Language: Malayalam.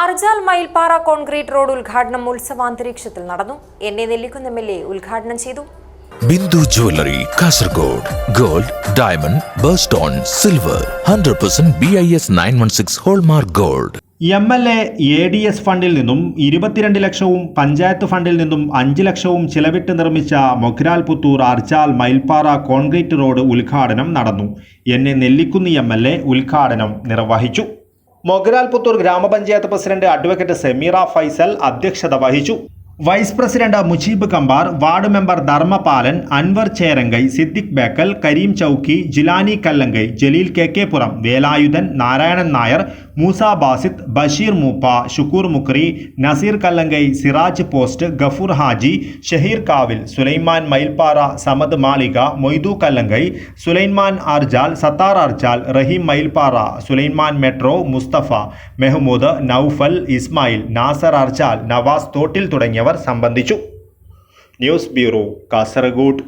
അർജാൽ മയിൽപ്പാറ കോൺക്രീറ്റ് റോഡ് ഉദ്ഘാടനം ഉത്സവാന്തരീക്ഷത്തിൽ നടന്നു. N A Nellikkunnu M L A ഉദ്ഘാടനം ചെയ്തു. Bindu jewellery Kasaragod gold diamond birthstone silver hundred percent B I S nine one six hallmark gold. M L A A D S ഫണ്ടിൽ നിന്നും ഇരുപത്തിരണ്ട് ലക്ഷവും പഞ്ചായത്ത് ഫണ്ടിൽ നിന്നും അഞ്ച് ലക്ഷവും ചിലവിട്ട് നിർമ്മിച്ച മൊഗ്രാൽ പുത്തൂർ അർച്ചാൽ മയിൽപ്പാറ കോൺക്രീറ്റ് റോഡ് ഉദ്ഘാടനം നടന്നു. എന്നെ നെല്ലിക്കുന്നി നെല്ലിക്കുന്ന് എം എൽ എ ഉദ്ഘാടനം നിർവഹിച്ചു. മൊഗ്രാൽ പുത്തൂർ ഗ്രാമപഞ്ചായത്ത് പ്രസിഡന്റ് അഡ്വക്കേറ്റ് സെമീറ ഫൈസൽ അധ്യക്ഷത വഹിച്ചു vice president Mujeeb Kambar ward member Dharmapalan Anwar Cherangai Siddique Bekal Kareem Chowki Jilani Kallangai Jaleel K K Puram Velayudhan Narayanan Nair Moosa Basith Basheer Moopa Shukoor Mukri Naseer Kallangai Siraj post Gafoor Haji Shaheer Kavil Sulaiman Mayilpara Samad Malika Moidu Kallangai Sulaiman Arjal Sathar Arjal Raheem Mayilpara Sulaiman metro Musthafa Mehmood Naufal Ismail Nasar Arjal Navas Thottil തുടങ്ങിയവർ സംബന്ധിച്ചു. News bureau Kasaragod.